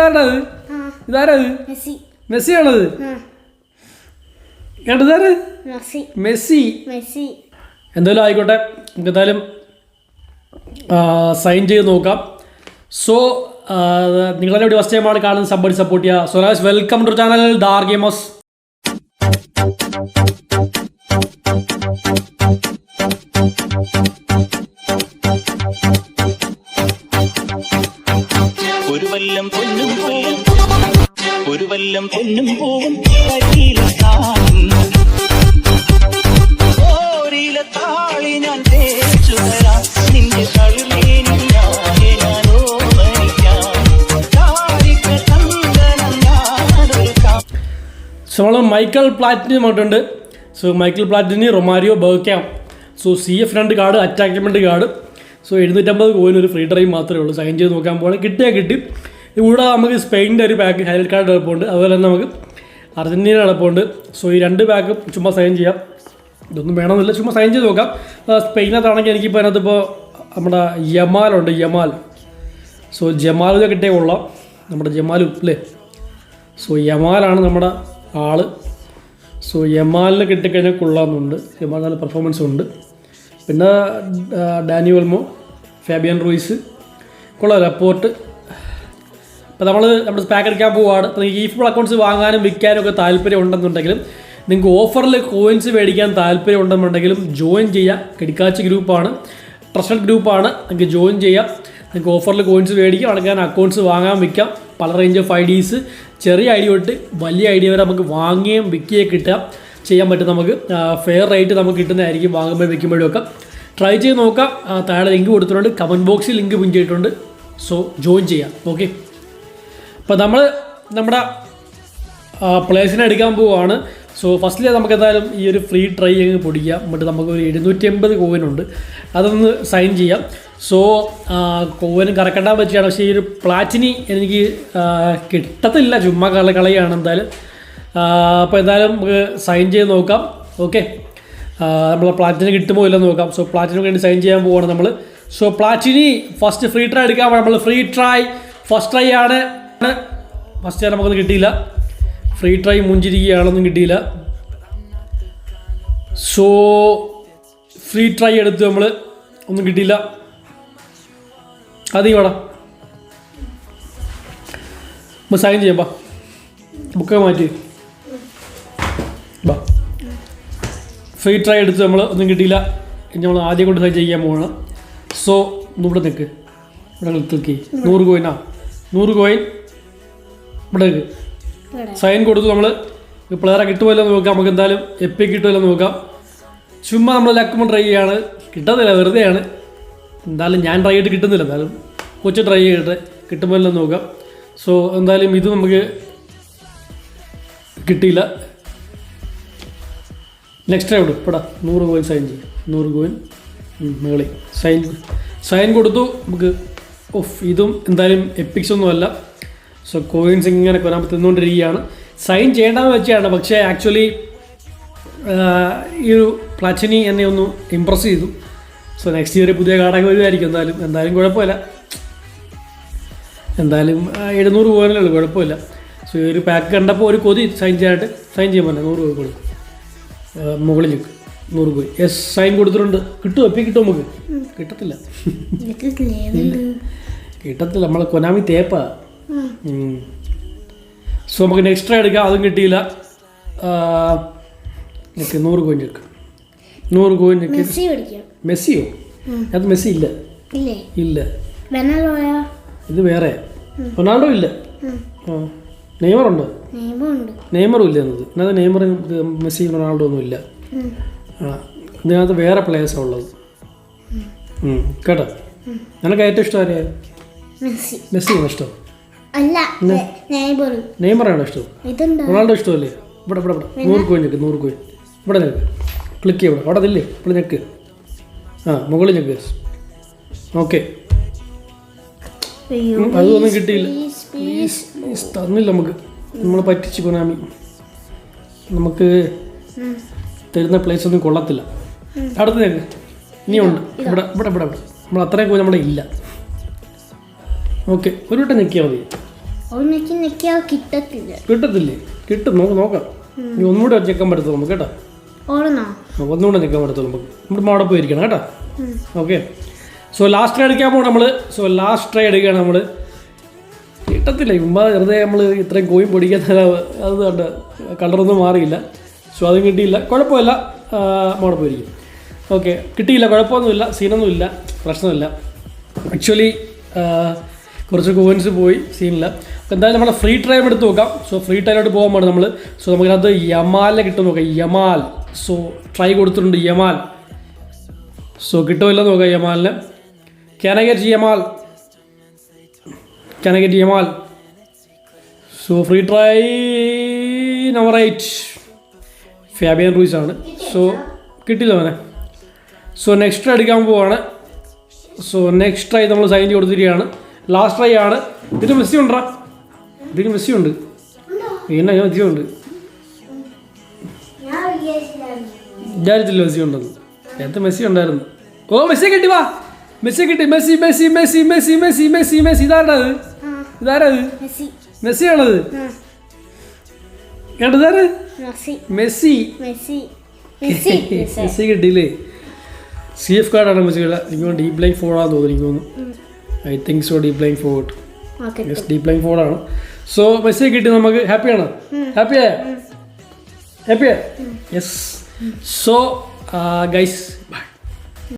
ഇതാരത്? ആ. ഇതാരത്? മെസ്സി. മെസ്സിയാണത്? കേട്ടതാര്? മെസ്സി. മെസ്സി. എന്തായാലും ആയിക്കോട്ടെ. നമുക്ക് എന്തായാലും സൈൻ ചെയ്ത് നോക്കാം. സോ നിങ്ങളെ ഫസ്റ്റ് ടൈമാണ് കാണുന്നത്. സബ്ബടി സപ്പോർട്ട് ചെയ്യുക. സോ വെൽക്കം ടു ചാനൽ ഡാർ ഗെയിമേഴ്സ് പൊന്നും പൂവും താളി ഞാൻ സോ നമ്മൾ മൈക്കൽ പ്ലാറ്റിനി പറഞ്ഞിട്ടുണ്ട്. So Michael Platini Romario Beckham so C F രണ്ട് കാർഡ് അറ്റാക്ക്മെന്റ് കാർഡ് സോ എഴുന്നൂറ്റമ്പത് കോയിൻ ഒരു ഫ്രീ ഡ്രൈവ് മാത്രമേ ഉള്ളൂ. സൈൻ ചെയ്ത് നോക്കാൻ പോകണം കിട്ടിയാൽ കിട്ടി. ഇവിടെ നമുക്ക് സ്പെയിനിന്റെ ഒരു പാക്ക് ഹൈലൈറ്റ് കാർഡ് എളുപ്പമുണ്ട് അതുപോലെ തന്നെ നമുക്ക് അർജന്റീന എളുപ്പമുണ്ട് സോ ഈ രണ്ട് പാക്കും ചുമ്മാ സൈൻ ചെയ്യാം. ഇതൊന്നും വേണമെന്നില്ല. ചുമ്മാ സൈൻ ചെയ്ത് നോക്കാം. സ്പെയിനകത്താണെങ്കിൽ എനിക്കിപ്പോൾ അതിനകത്തിപ്പോൾ നമ്മുടെ യമാലുണ്ട് യമാൽ. സോ ജമാലിനെ കിട്ടിയേ കൊള്ളാം. നമ്മുടെ ജമാലും അല്ലേ? സോ യമാലാണ് നമ്മുടെ ആൾ. സോ യമാലിന് കിട്ടിക്കഴിഞ്ഞാൽ കൊള്ളാമെന്നുണ്ട്. യമാൽ നല്ല പെർഫോമൻസ് ഉണ്ട്. പിന്നെ ഡാനിയൽമോ ഫാബിയൻ റൂയിസ്. കൊള്ളാം. റപ്പോർട്ട് അപ്പോൾ നമ്മൾ നമ്മൾ പാക്ക് എടുക്കാൻ പോവുകയാണ് അപ്പോൾ ഈ ഫുൾ അക്കൗണ്ട്സ് വാങ്ങാനും വിൽക്കാനും ഒക്കെ താല്പര്യം ഉണ്ടെന്നുണ്ടെങ്കിലും നിങ്ങൾക്ക് ഓഫറിൽ കോയിൻസ് മേടിക്കാൻ താല്പര്യം ഉണ്ടെന്നുണ്ടെങ്കിലും ജോയിൻ ചെയ്യാം. കിടിക്കാച്ച് ഗ്രൂപ്പാണ്. ട്രസ്റ്റഡ് ഗ്രൂപ്പാണ്. നിങ്ങൾക്ക് ജോയിൻ ചെയ്യാം. നിങ്ങൾക്ക് ഓഫറിൽ കോയിൻസ് മേടിക്കാം. അടക്കാൻ അക്കൗണ്ട്സ് വാങ്ങാൻ വിൽക്കാം. പല റേഞ്ച് ഓഫ് ഐ ഡീസ് ചെറിയ ഐ ഡി തൊട്ട് വലിയ ഐ ഡി വരെ നമുക്ക് വാങ്ങുകയും വിൽക്കുകയും കിട്ടാം. ചെയ്യാൻ പറ്റും നമുക്ക്. ഫെയർ റേറ്റ് നമുക്ക് കിട്ടുന്നതായിരിക്കും വാങ്ങുമ്പോഴും വിൽക്കുമ്പോഴും ഒക്കെ. ട്രൈ ചെയ്ത് നോക്കാം. താഴെ ലിങ്ക് കൊടുത്തിട്ടുണ്ട്. കമന്റ് ബോക്സിൽ ലിങ്ക് പിൻ ചെയ്തിട്ടുണ്ട്. സോ ജോയിൻ ചെയ്യാം. ഓക്കെ അപ്പോൾ നമ്മൾ നമ്മുടെ പ്ലേസിനെ എടുക്കാൻ പോവുകയാണ് സോ ഫസ്റ്റിൽ നമുക്ക് എന്തായാലും ഈ ഒരു ഫ്രീ ട്രൈ അങ്ങ് പൊടിക്കാം എന്നിട്ട് നമുക്ക് ഒരു എഴുന്നൂറ്റി എൺപത് കോവിനുണ്ട് അതൊന്ന് സൈൻ ചെയ്യാം. സോ കോവിനും കറക്കണ്ടാൻ പറ്റിയാണ്. പക്ഷേ ഈ ഒരു പ്ലാറ്റിനി എനിക്ക് കിട്ടത്തില്ല. ചുമ്മാ കള കളയാണ് എന്തായാലും. അപ്പോൾ എന്തായാലും നമുക്ക് സൈൻ ചെയ്ത് നോക്കാം. ഓക്കെ നമ്മൾ പ്ലാറ്റിനി കിട്ടുമോ ഇല്ലെന്ന് നോക്കാം. സോ പ്ലാറ്റിന് വേണ്ടി സൈൻ ചെയ്യാൻ പോവുകയാണ് നമ്മൾ so Platini first free try എടുക്കാൻ നമ്മൾ ഫ്രീ ട്രൈ ഫസ്റ്റ് ട്രൈ ആണ്. ഫസ്റ്റ് നമുക്കൊന്നും കിട്ടിയില്ല. ഫ്രീ ട്രൈ മുഞ്ചിരിക്കുകയാണൊന്നും കിട്ടിയില്ല. സോ ഫ്രീ ട്രൈ എടുത്തു നമ്മൾ ഒന്നും കിട്ടിയില്ല. അതീ വേണം നമ്മൾ സൈൻ ചെയ്യാം ബാ. ബുക്ക് മാറ്റി. ബാ. ഫ്രീ ട്രൈ എടുത്ത് നമ്മൾ ഒന്നും കിട്ടിയില്ല. ഇനി നമ്മൾ ആദ്യം കൊണ്ട് സൈൻ ചെയ്യാൻ പോകണം സോ ഇവിടെ നിൽക്ക് ഇവിടെ ക്ലിക്ക് നൂറ് കോയിനാ നൂറ് കോയിൻ ഇവിടെ സൈൻ കൊടുത്തു നമ്മൾ പ്ലെയറെ കിട്ടുമല്ലോ എന്ന് നോക്കാം നമുക്ക് എന്തായാലും എപ്പി കിട്ടുമല്ലോ എന്ന് നോക്കാം. ചുമ്മാ നമ്മൾ ലക്കുമ്പോൾ ട്രൈ ചെയ്യാണ്. കിട്ടുന്നില്ല വെറുതെയാണ്. എന്തായാലും ഞാൻ ട്രൈ ചെയ്തിട്ട് കിട്ടുന്നില്ല. എന്തായാലും കൊച്ചു ട്രൈ ചെയ്തിട്ട് കിട്ടുമല്ലോ നോക്കാം. സോ എന്തായാലും ഇത് നമുക്ക് കിട്ടിയില്ല. നെക്സ്റ്റ് റൗണ്ട് ഇപ്പടാ നൂറ് കോയിൻ സൈൻ ചെയ്യും. നൂറ് കോയിൻ മുകളിൽ സൈൻ സൈൻ കൊടുത്തു. നമുക്ക് ഓഫ് ഇതും എന്തായാലും എപ്പിക്സ് ഒന്നുമല്ല സോ കോയിൻസ് ഇങ്ങനെ കൊരാൻ തിന്നുകൊണ്ടിരിക്കുകയാണ്. സൈൻ ചെയ്യേണ്ടെന്ന് വെച്ചാണ്. പക്ഷേ ആക്ച്വലി ഈ ഒരു പ്ലാറ്റിനി എന്നെ ഒന്ന് ഇമ്പ്രസ് ചെയ്തു. സോ നെക്സ്റ്റ് ഇയർ പുതിയ കാർഡൊക്കെ വരുമായിരിക്കും എന്തായാലും എന്തായാലും കുഴപ്പമില്ല. എന്തായാലും എഴുന്നൂറ് പോകാനല്ലേ ഉള്ളൂ കുഴപ്പമില്ല. സോ ഈ ഒരു പാക്ക് കണ്ടപ്പോൾ ഒരു കൊതി സൈൻ ചെയ്യാനായിട്ട് സൈൻ ചെയ്യാൻ പറ്റില്ല. നൂറ് രൂപ കൊടുക്കും. മുകളിൽ നൂറ് പോയി എസ് സൈൻ കൊടുത്തിട്ടുണ്ട്. കിട്ടുമോ? എപ്പി കിട്ടുമോ നമുക്ക്? കിട്ടത്തില്ല. കിട്ടത്തില്ല. നമ്മളെ കൊനാമി തേപ്പാ. സോ നമുക്ക് നെക്സ്റ്റ് എടുക്കാം. അതും കിട്ടിയില്ല. നൂറ് കോയിൻ എടുക്കാം. നൂറ് കോയിൻ മെസ്സിയോ? അത് മെസ്സി ഇല്ല. ഇല്ല? ഇത് വേറെ. റൊണാൾഡോ ഇല്ല. നെയ്മർ ഉണ്ടോ? നെയ്മറും ഇല്ല എന്നത്. ഇതിനകത്ത് നെയ്മർ മെസ്സി റൊണാൾഡോ ഒന്നും ഇല്ല. ഇതിനകത്ത് വേറെ പ്ലേയേഴ്സാണ് ഉള്ളത്. കേട്ടോ? നിനക്ക് ഏറ്റവും ഇഷ്ടം ആരെയാ? മെസ്സി. മെസ്സിയാണ് ഇഷ്ടം? നെയ്മറാണ് ഇഷ്ടം? റൊണാൾഡോ ഇഷ്ടമല്ലേ? ഇവിടെ ഇവിടെ ഇവിടെ. നൂറ് കോയിൻ ഞെക്ക് നൂറ് കോയിൻ. ഇവിടെ ഞെക്ക് ക്ലിക്ക് ചെയ്യ ഇവിടെ. അവിടെ ഇല്ലേ ഇവിടെ ഞെക്ക് ആ മുകളിൽ ഞെക്ക് ഓക്കെ അതൊന്നും കിട്ടിയില്ല. പ്ലീസ് തന്നില്ല നമുക്ക്. നമ്മൾ പറ്റിച്ച് കൊനാമി. നമുക്ക് തരുന്ന പ്ലേസ് ഒന്നും കൊള്ളത്തില്ല. അടുത്ത് ഞെക്ക്. ഇനിയുണ്ട്. ഇവിടെ ഇവിടെ ഇവിടെ ഇവിടെ. നമ്മൾ അത്രയും കോയിൻ നമ്മുടെ ഇല്ല. ഓക്കെ ഒരു വട്ടം നിൽക്കിയാൽ മതി. കിട്ടത്തില്ല. കിട്ടത്തില്ലേ? കിട്ടും നമുക്ക് നോക്കാം. ഇനി ഒന്നുകൂടെ ചെക്കാൻ പറ്റത്തുള്ളൂ നമുക്ക് കേട്ടോ? ഓടണോ ഒന്നുകൂടെ നിൽക്കാൻ പറ്റത്തുള്ളൂ നമുക്ക്. നമ്മുടെ അവിടെ പോയിരിക്കണം കേട്ടോ? ഓക്കെ. സോ ലാസ്റ്റ് ട്രൈ എടുക്കാൻ പോകണം നമ്മൾ സോ ലാസ്റ്റ് ട്രൈ എടുക്കുകയാണ് നമ്മൾ കിട്ടത്തില്ല ഇമ്മ വെറുതെ നമ്മൾ ഇത്രയും കോയും പൊടിക്കാത്ത അത് കണ്ട കളറൊന്നും മാറിയില്ല. സോ അതും കിട്ടിയില്ല. കുഴപ്പമില്ല. മോടെ പോയിരിക്കും ഓക്കെ കിട്ടിയില്ല കുഴപ്പമൊന്നുമില്ല സീനൊന്നുമില്ല പ്രശ്നമില്ല. ആക്ച്വലി കുറച്ച് കോയിൻസ് പോയി സീനില്ല അപ്പോൾ എന്തായാലും നമ്മുടെ ഫ്രീ ടൈം എടുത്ത് നോക്കാം. സോ ഫ്രീ ടൈമിലോട്ട് പോകാൻ പാടും നമ്മൾ സോ നമുക്കതിനകത്ത് യമാലിനെ കിട്ടും നോക്കാം. യമാൽ. സോ ട്രൈ കൊടുത്തിട്ടുണ്ട് യമാൽ. സോ കിട്ടുമല്ലോ നോക്കാം യമാലിന്. Can I get Yamal? Can I get Yamal? So free try number eight Fabian Ruiz ആണ്. സോ കിട്ടില്ല അവനെ സോ നെക്സ്റ്റ് ട്രൈ എടുക്കാൻ പോവാണ്. സോ നെക്സ്റ്റ് ട്രൈ നമ്മൾ സൈൻ കൊടുത്തിരിക്കുകയാണ്. ലാസ്റ്റ് ട്രൈ ആണ്. ഇതിന് മെസ്സി ഉണ്ടാ? ഇതിന് മെസ്സി ഉണ്ട്. പിന്നെ ഞാൻ മെസ്സി ഉണ്ട്. വിചാരിച്ചില്ല മെസ്സി ഉണ്ടെന്ന്. നേരത്തെ മെസ്സി ഉണ്ടായിരുന്നു. ഓ മെസ്സി കിട്ടി വാ. മെസ്സി കിട്ടി. Messi Messi Messi Messi Messi Messi Messi. ഇതാരത് ആ. ഇതാരത് മെസ്സി. ആണത് കേട്ടതാര് മെസ്സി. മെസ്സി. കിട്ടിയില്ലേ? സി എഫ് കാർഡാണ് മെസ്സി കിട്ടുക എനിക്ക് ഡീപ് ലൈൻ ഫോണാന്ന് തോന്നുന്നു എനിക്ക് തോന്നുന്നു. I think so deep line fort yes deep line ഫോർഡാണ് so message കിട്ടി നമുക്ക് ഹാപ്പിയാണ്? ഹാപ്പിയാ ഹാപ്പിയാ യെസ്. So guys bye.